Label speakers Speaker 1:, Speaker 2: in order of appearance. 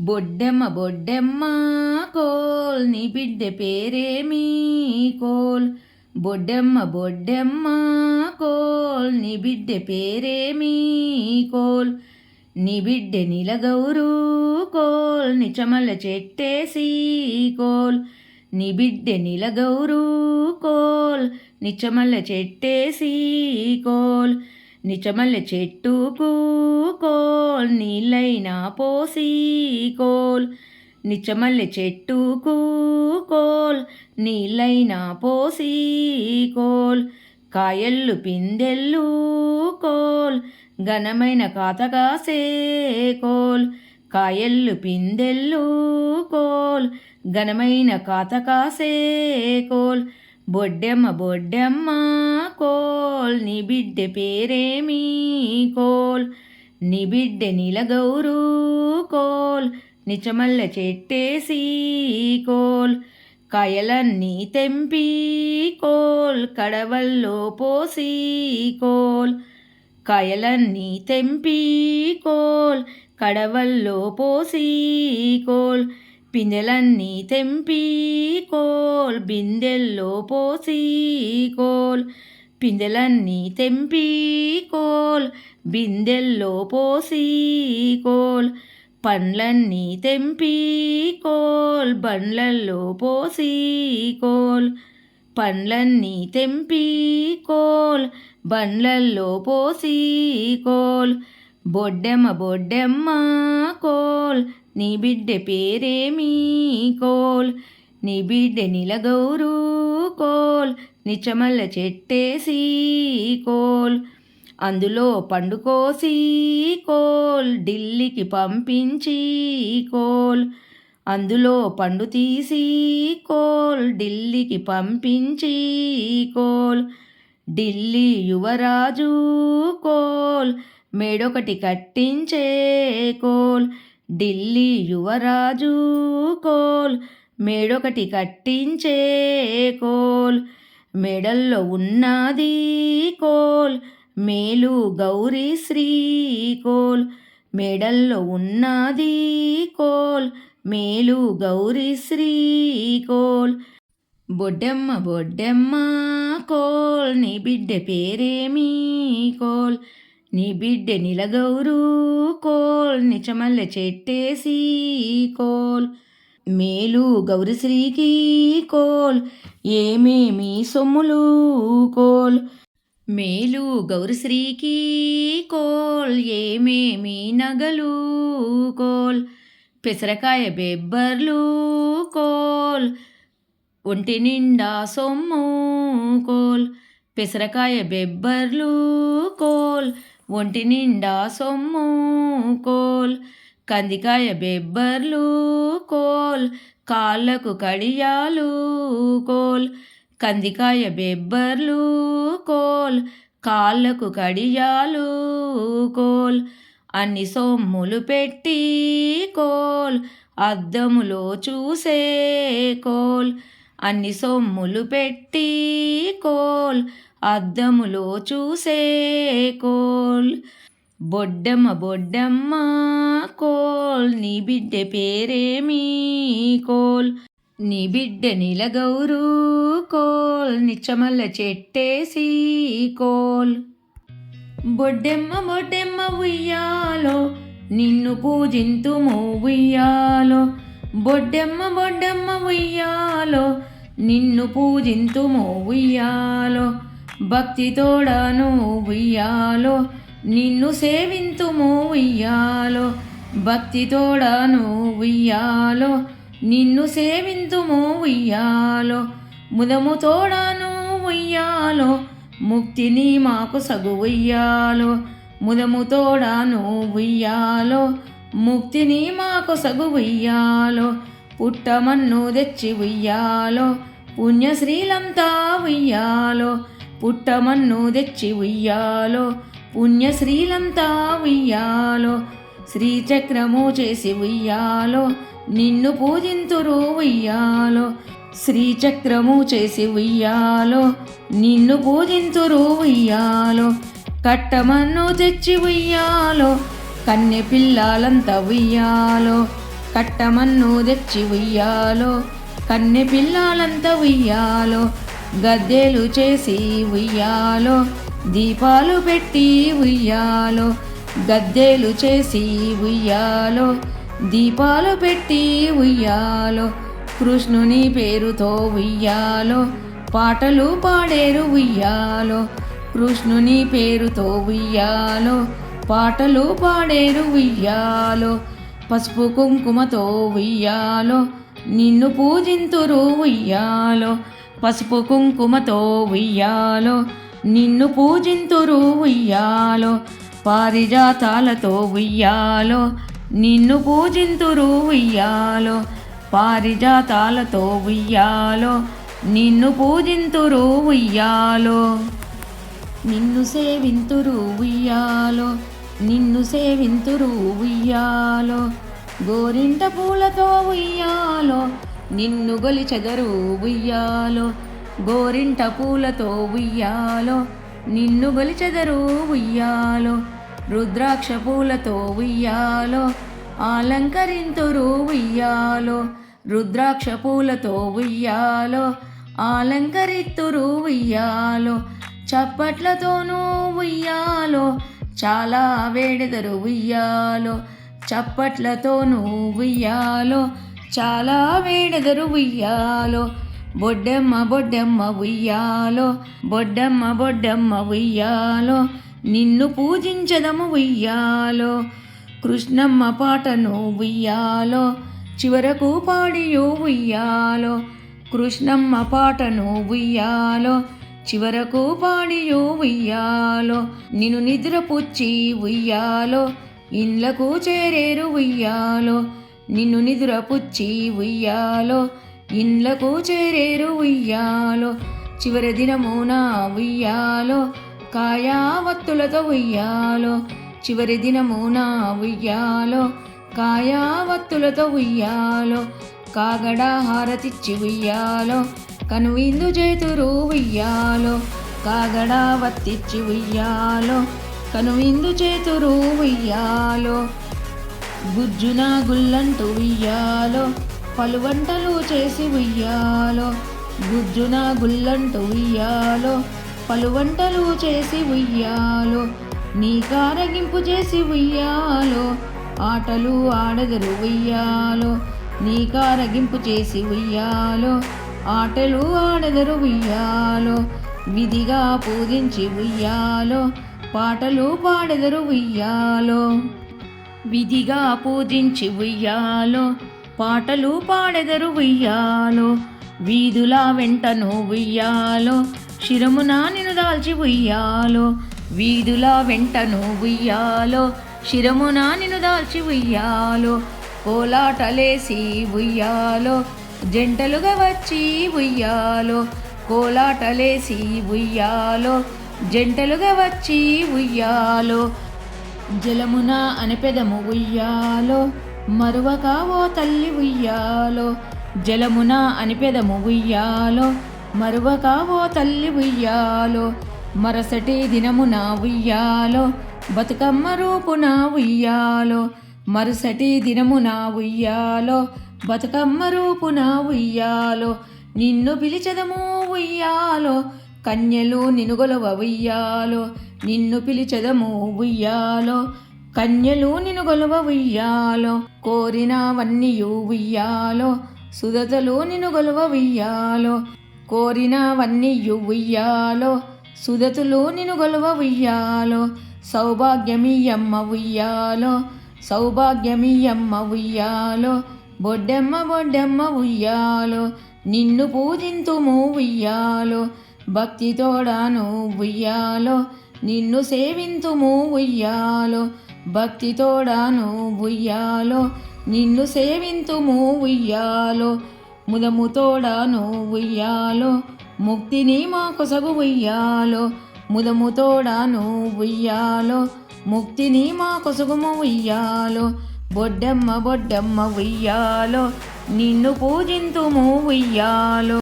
Speaker 1: బొడ్డెమ్మ బొడ్డెమ్మ కోల్ నీ బిడ్డ పేరేమీ కోల్. బొడ్డెమ్మ బొడ్డెమ్మ కోల్ నీ బిడ్డ పేరేమీ కోల్. నీ బిడ్డ నిలగౌరు కోల్ నిచమల చెట్టేసి కోల్. నీ బిడ్డ నిలగౌరు కోల్ నిచమల చెట్టేసి కోల్. నిచమల చెట్టుకు కోల్ నీళ్ళైనా పోసి కోల్. నిచమల్లె చెట్టుకు కోల్ నీళ్ళైనా పోసి కోల్. కాయల్లు పిందెల్లు కోల్ ఘనమైన కాతకాసే కోల్. కాయల్లు పిందెల్లు కోల్ ఘనమైన కాతకాసే కోల్. బొడ్డెమ్మ బొడ్డెమ్మ కోల్ నీ బిడ్డ పేరేమీ కోల్. నీ బిడ్డ నీలగౌరు కోల్ నిచమల్ల చెట్టేసి కోల్. కాయలన్నీ తెంపి కోల్ కడవల్లో పోసి కోల్. కాయలన్నీ తెంపి కోల్ కడవల్లో పోసి కోల్. పిందెలన్నీ తెంపి కోల్ బిందెల్లో పోసి కోల్. పిందెలన్నీ తెంపి కోల్ బిందెల్లో పోసి కోల్. పండ్లన్నీ తెంపి కోల్ బండ్లల్లో పోసి కోల్. పండ్లన్నీ తెంపి కోల్ బండ్లల్లో పోసి కోల్. బొడ్డెమ్మ బొడ్డెమ్మ కోల్ నీ బిడ్డ పేరేమీ కోల్. నీ బిడ్డ నిలగౌరు కోల్. నిచమల్ల చెట్టేసి కోల్. అందులో పండుకోసి కోల్. ఢిల్లీకి పంపించి కోల్. అందులో పండు తీసి కోల్. ఢిల్లీకి పంపించి కోల్. ఢిల్లీ యువరాజు కోల్. మేడొకటి కట్టించే కోల్. ఢిల్లీ యువరాజు కోల్. మేడొకటి కట్టించే కోల్. మెడల్లో ఉన్నది కోల్. మేలు గౌరీ శ్రీ కోల్. మెడల్లో ఉన్నది కోల్. మేలు గౌరీ శ్రీ కోల్. బొడ్డెమ్మ బొడ్డెమ్మ కోల్. నీ బిడ్డ పేరేమీ కోల్. నీ బిడ్డె నిలగౌరు కోల్ నిచమల్ల చెట్టేసి కోల్. మేలు గౌరిశ్రీకి కోల్ ఏమేమి సొమ్ములు కోల్. మేలు గౌరిశ్రీకి కోల్ ఏమేమి నగలు కోల్. పెసరకాయ బెబ్బర్లు కోల్ ఒంటి నిండా సొమ్ము కోల్. పెసరకాయ బెబ్బర్లు కోల్ ఒంటి నిండా సొమ్ము కోల్ కందికాయ బెబ్బర్లు కోల్ కాళ్ళకు కడియాలు కోల్ కందికాయ బెబ్బర్లు కోల్ కాళ్ళకు కడియాలు కోల్ అన్ని సొమ్ములు పెట్టి కోల్ అద్దములో చూసే కోల్ అన్ని సొమ్ములు పెట్టి కోల్ అద్దములో చూసే కోల్. బొడ్డమ్మ బొడ్డమ్మ కోల్. నీ బిడ్డ పేరేమీ కోల్. నీ బిడ్డ నిలగౌరు కోల్. నిచ్చమల్ల చెట్టేసి కోల్. బొడ్డెమ్మ బొడ్డెమ్మ ఉయ్యాలో నిన్ను పూజింతుము ఉయ్యాలో. బొడ్డెమ్మ బొడ్డెమ్మ ఉయ్యాలో నిన్ను పూజింతుము ఉయ్యాలో. భక్తితోడను ఉయ్యాలో నిన్ను సేవింతుము ఉయ్యాలో. భక్తితోడను ఉయ్యాలో నిన్ను సేవింతుము ఉయ్యాలో. ముదము తోడను ఉయ్యాలో ముక్తిని మాకు సగు ఉయ్యాలో. ముదము తోడను ఉయ్యాలో ముక్తిని మాకు సగు ఉయ్యాలో. పుట్టమన్ను తెచ్చి ఉయ్యాలో పుణ్యశ్రీలంతా ఉయ్యాలో. పుట్టమన్ను తెచ్చి ఉయ్యాలో పుణ్యశ్రీలంతా ఉయ్యాలో శ్రీచక్రము చేసి ఉయ్యాలో నిన్ను పూజింతురు ఉయ్యాలో శ్రీచక్రము చేసి ఉయ్యాలో నిన్ను పూజింతురు ఉయ్యాలో కట్టమన్ను తెచ్చి ఉయ్యాలో కన్నె పిల్లలంతా ఉయ్యాలో కట్టమన్ను తెచ్చి ఉయ్యాలో కన్నె పిల్లలంతా ఉయ్యాలో గద్దెలు చేసి ఉయ్యాలో దీపాలు పెట్టి ఉయ్యాలో. గద్దెలు చేసి ఉయ్యాలో దీపాలు పెట్టి ఉయ్యాలో. కృష్ణుని పేరుతో ఉయ్యాలో పాటలు పాడేరు ఉయ్యాలో. కృష్ణుని పేరుతో ఉయ్యాలో పాటలు పాడేరు ఉయ్యాలో. పసుపు కుంకుమతో ఉయ్యాలో నిన్ను పూజింతురు ఉయ్యాలో పసుపు కుంకుమతో ఉయ్యాలో. నిన్ను పూజింతురు ఉయ్యాలో పారిజాతాలతో ఉయ్యాలో. నిన్ను పూజింతురు ఉయ్యాలో పారిజాతాలతో ఉయ్యాలో. నిన్ను పూజింతురు ఉయ్యాలో. నిన్ను సేవింతురు ఉయ్యాలో నిన్ను సేవింతురు ఉయ్యాలో. గోరింట పూలతో ఉయ్యాలో నిన్ను గొలిచెదరు ఉయ్యాలో. గోరింట పూలతో ఉయ్యాలో నిన్ను గొలిచెదరు ఉయ్యాలో. రుద్రాక్ష పూలతో ఉయ్యాలో అలంకరింతురు ఉయ్యాలో. రుద్రాక్ష పూలతో ఉయ్యాలో అలంకరిత్తురు ఉయ్యాలో. చప్పట్లతోనూ ఉయ్యాలో చాలా వేడెదరు ఉయ్యాలో. చప్పట్లతోనూ ఉయ్యాలో చాలా వేడెదరు ఉయ్యాలో. బొడ్డెమ్మ బొడ్డెమ్మ ఉయ్యాలో బొడ్డెమ్మ బొడ్డెమ్మ ఉయ్యాలో. నిన్ను పూజించదము ఉయ్యాలో. కృష్ణమ్మ పాటను ఉయ్యాలో చివరకు పాడియో ఉయ్యాలో. కృష్ణమ్మ పాటను ఉయ్యాలో చివరకు పాడియో ఉయ్యాలో. నిన్ను నిద్రపుచ్చి ఉయ్యాలో ఇండ్లకు చేరేరు ఉయ్యాలో నిన్ను నిదురపుచ్చి ఉయ్యాలో. ఇండ్లకు చేరేరు ఉయ్యాలో చివరి దినమున ఉయ్యాలో. కాయావత్తులతో ఉయ్యాలో చివరి దినమున ఉయ్యాలో. కాయావత్తులతో ఉయ్యాలో కాగడ హారతిచ్చి ఉయ్యాలో. కనువిందు చేతురు ఉయ్యాలో కాగడ వత్తిచ్చి ఉయ్యాలో. కనువిందు చేతురు ఉయ్యాలో గుజ్జున గుల్లంటూ ఉయ్యాలో పలు వంటలు చేసి ఉయ్యాలో గుజ్జున గుల్లంటూ ఉయ్యాలో పలు వంటలు చేసి ఉయ్యాలో నీ కారగింపు చేసి ఉయ్యాలో ఆటలు ఆడదరు ఉయ్యాలో నీ కారగింపు చేసి ఉయ్యాలో ఆటలు ఆడదరు ఉయ్యాలో విధిగా పూజించి ఉయ్యాలో పాటలు పాడెదరు ఉయ్యాలో విధిగా పూజించి ఉయ్యాలో పాటలు పాడెదరు ఉయ్యాలో వీధుల వెంటను ఉయ్యాలో శిరమున నిన్ను దాల్చి ఉయ్యాలో వీధుల వెంటను ఉయ్యాలో శిరమున నిన్ను దాల్చి ఉయ్యాలో కోలాటలేసి ఉయ్యాలో జంటలుగా వచ్చి ఉయ్యాలో కోలాటలేసి ఉయ్యాలో జంటలుగా వచ్చి ఉయ్యాలో జలమున అనిపెదము ఉయ్యాలో మరువకావో తల్లి ఉయ్యాలో జలమున అనిపెదము ఉయ్యాలో మరువకావో తల్లి ఉయ్యాలో మరసటి దినమున ఉయ్యాలో బతుకమ్మ రూపున ఉయ్యాలో మరుసటి దినమున ఉయ్యాలో బతుకమ్మ రూపున ఉయ్యాలో నిన్ను పిలిచదము ఉయ్యాలో కన్యలు నినుగొలవ ఉయ్యాలో నిన్ను పిలిచెదము ఉయ్యాలో. కన్యలు నినుగొలవ ఉయ్యాలో కోరినవన్నీయు ఉయ్యాలో. సుదతలు నినుగొలవ ఉయ్యాలో కోరినవన్నీయు ఉయ్యాలో. సుదతులు నినుగొలవ ఉయ్యాలో సౌభాగ్యమీయమ్మ ఉయ్యాలో. సౌభాగ్యమీయమ్మ ఉయ్యాలో బొడ్డెమ్మ బొడ్డెమ్మ ఉయ్యాలో. నిన్ను పూజింతుము ఉయ్యాలో. భక్తితోడాను ఉయ్యాలో? నిన్ను సేవింతుము ఉయ్యాలో. భక్తితోడాను ఉయ్యాలో? నిన్ను సేవింతుము ఉయ్యాలో. ముదముతోడాను ఉయ్యాలో? ముక్తిని మా కొసగు ఉయ్యాలో. ముదముతోడాను ఉయ్యాలో? ముక్తిని మా కొసగుము ఉయ్యాలో. బొడ్డమ్మ బొడ్డమ్మ ఉయ్యాలో. నిన్ను పూజింతుము ఉయ్యాలో.